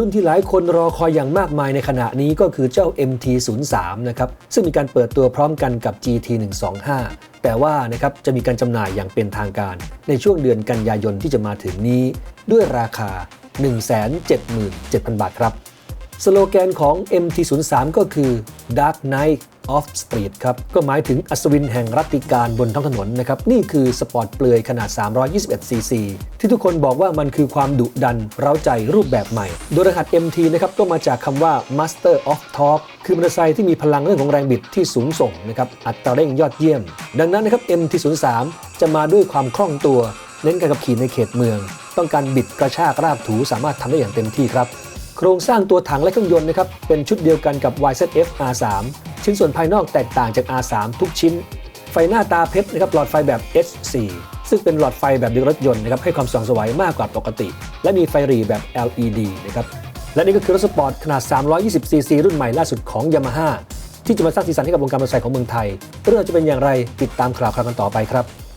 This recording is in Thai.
รุ่นที่หลายคนรอคอยอย่างมากมายในขณะนี้ก็คือเจ้า MT03 นะครับซึ่งมีการเปิดตัวพร้อมกันกับ GT125 แต่ว่านะครับจะมีการจำหน่ายอย่างเป็นทางการ ในช่วงเดือนกันยายนที่จะมาถึงนี้ ด้วยราคา 177,000 บาทครับสโลแกนของ MT03 ก็คือ Dark Knight of Street ครับ ก็หมายถึงอัศวินแห่งรัตติการบนท้องถนนนะครับ นี่คือสปอร์ตเปลือยขนาด 321 cc ที่ทุกคนบอกว่ามันคือความดุดัน เร้าใจรูปแบบใหม่ โดยรหัส MT นะครับ ก็มาจากคำว่า Master of Torque คือมอเตอร์ไซค์ที่มีพลังเรื่องของแรงบิดที่สูงส่งนะครับอัตราเร่งยอดเยี่ยม ดังนั้นนะครับ MT03 จะมาด้วยความคล่องตัว เน้นการขับขี่ในเขตเมือง ต้องการบิดกระชากราบถูสามารถทำได้อย่างเต็มที่ครับโครงสร้างตัวถังและเครื่องยนต์นะครับเป็นชุดเดียวกันกับ YZF R3 ชิ้นส่วนภายนอกแตกต่างจาก R3 ทุกชิ้น ไฟหน้าตาเพชรนะครับหลอดไฟแบบ H4 ซึ่งเป็นหลอดไฟแบบดียวกับรถยนต์นะครับให้ความสว่างสวยมากกว่าปกติ และมีไฟหรี่แบบ LED นะครับและนี่ก็คือรถสปอร์ตขนาด 320cc รุ่นใหม่ล่าสุดของ Yamaha ที่จะมาสร้างสีสันให้กับวงการมอเตอร์ไซค์ของเมืองไทย เรื่องจะเป็นอย่างไรติดตามข่าวคราวกันต่อไปครับ